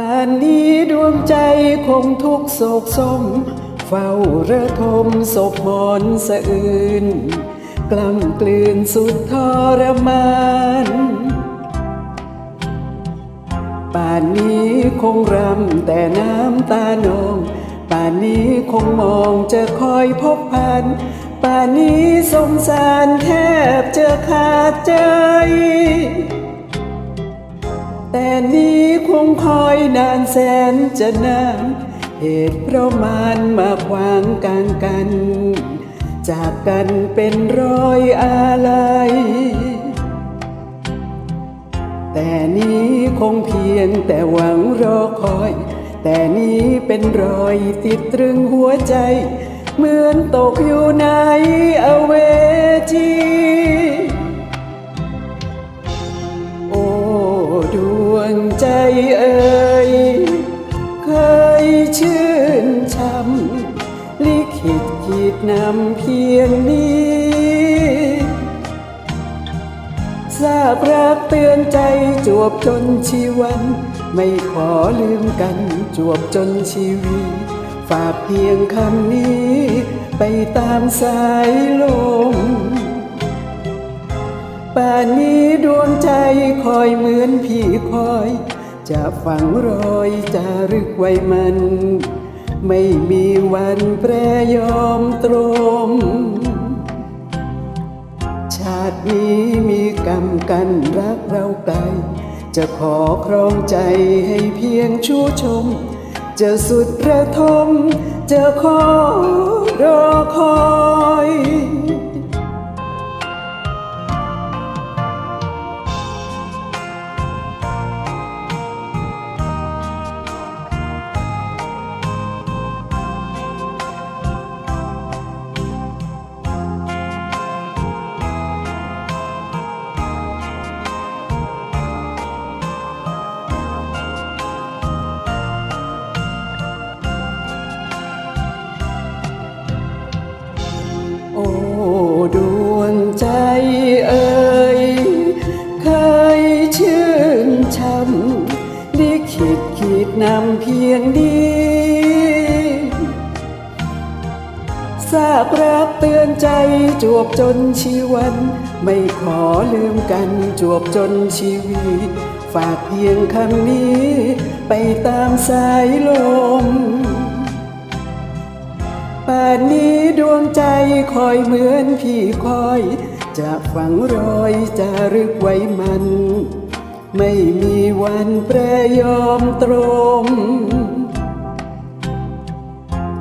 ่านนี้ดวงใจคงทุกโศกสม เฝ้าระทมศพหมอนสะอื่น กล้ำกลืนสุดทรมาน ป่านนี้คงรำแต่น้ำตานองป่านนี้คงมองจะคอยพบผ่าน ป่านนี้สงสารแทบจะขาดใจ แต่นี้ งคอยนานแสนจะนานเหตุเพราะมานมาขวางกางกัน จากกันเป็นรอยอาลัยแต่นี้คงเพียงแต่หวังรอคอย แต่นี้เป็นรอยติดตรึงหัวใจ เหมือนตกอยู่ในอเวจี ใจเอ่ยเคยชื่นช่ำลิขิตขีดนำเพียงนี้ทราบรักเตือนใจจวบจนชีวัน ไม่ขอลืมกันจวบจนชีวีฝากเพียงคำนี้ ไปตามสายลม ป่านนี้ดวงใจคอยเหมือนพี่คอย จะฝังรอยจารึกไว้มัน ไม่มีวันแปรยอมตรม ชาตินี้มีกรรมกันรักเราไกล จะขอครองใจให้เพียงชูชม จะสุดระทม จะขอรอคอย นำเพียงดีทราบรักเตือนใจจวบจนชีวัน ไม่ขอลืมกันจวบจนชีวีฝากเพียงคำนี้ ไปตามสายลมป่านนี้ดวงใจคอยเหมือนพี่คอย จะฝังรอยจะรึกไว้มัน ไม่มีวันแปรยอมตรง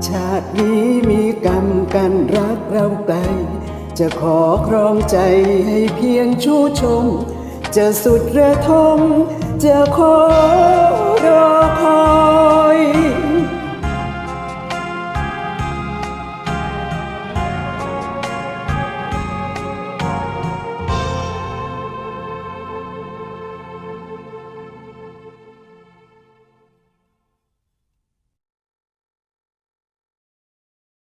ชาตินี้มีกรรมกันรักเราไกล จะขอครองใจให้เพียงชูชม จะสุดระทมจะขอรอคอย